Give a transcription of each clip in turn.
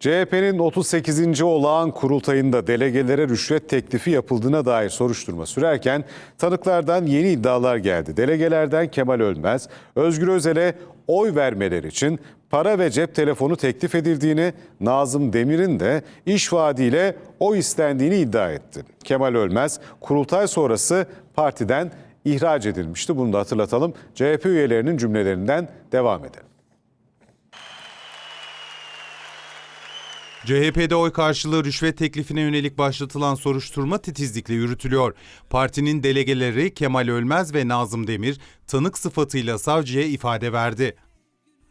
CHP'nin 38. olağan kurultayında delegelere rüşvet teklifi yapıldığına dair soruşturma sürerken tanıklardan yeni iddialar geldi. Delegelerden Kemal Ölmez, Özgür Özel'e oy vermeleri için para ve cep telefonu teklif edildiğini, Nazım Demir'in de iş vaadiyle oy istendiğini iddia etti. Kemal Ölmez kurultay sonrası partiden ihraç edilmişti. Bunu da hatırlatalım. CHP üyelerinin cümlelerinden devam edelim. CHP'de oy karşılığı rüşvet teklifine yönelik başlatılan soruşturma titizlikle yürütülüyor. Partinin delegeleri Kemal Ölmez ve Nazım Demir tanık sıfatıyla savcıya ifade verdi.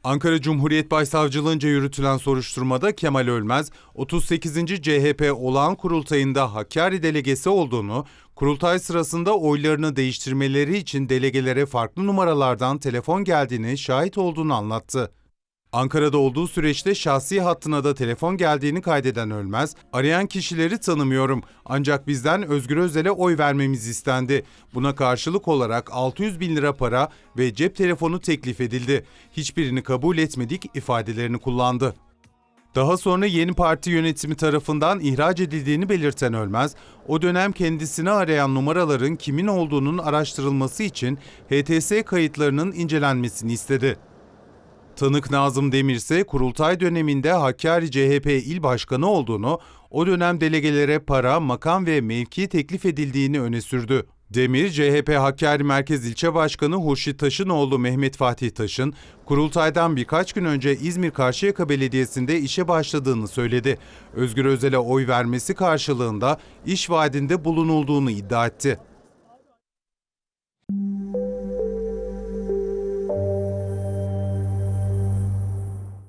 Ankara Cumhuriyet Başsavcılığınca yürütülen soruşturmada Kemal Ölmez, 38. CHP olağan kurultayında Hakkari delegesi olduğunu, kurultay sırasında oylarını değiştirmeleri için delegelere farklı numaralardan telefon geldiğini şahit olduğunu anlattı. Ankara'da olduğu süreçte şahsi hattına da telefon geldiğini kaydeden Ölmez, arayan kişileri tanımıyorum ancak bizden Özgür Özel'e oy vermemiz istendi. Buna karşılık olarak 600 bin lira para ve cep telefonu teklif edildi. Hiçbirini kabul etmedik ifadelerini kullandı. Daha sonra yeni parti yönetimi tarafından ihraç edildiğini belirten Ölmez, o dönem kendisini arayan numaraların kimin olduğunun araştırılması için HTS kayıtlarının incelenmesini istedi. Tanık Nazım Demir ise kurultay döneminde Hakkari CHP il başkanı olduğunu, o dönem delegelere para, makam ve mevki teklif edildiğini öne sürdü. Demir, CHP Hakkari Merkez İlçe Başkanı Hurşit Taş'ın oğlu Mehmet Fatih Taş'ın kurultaydan birkaç gün önce İzmir Karşıyaka Belediyesi'nde işe başladığını söyledi. Özgür Özel'e oy vermesi karşılığında iş vaadinde bulunulduğunu iddia etti.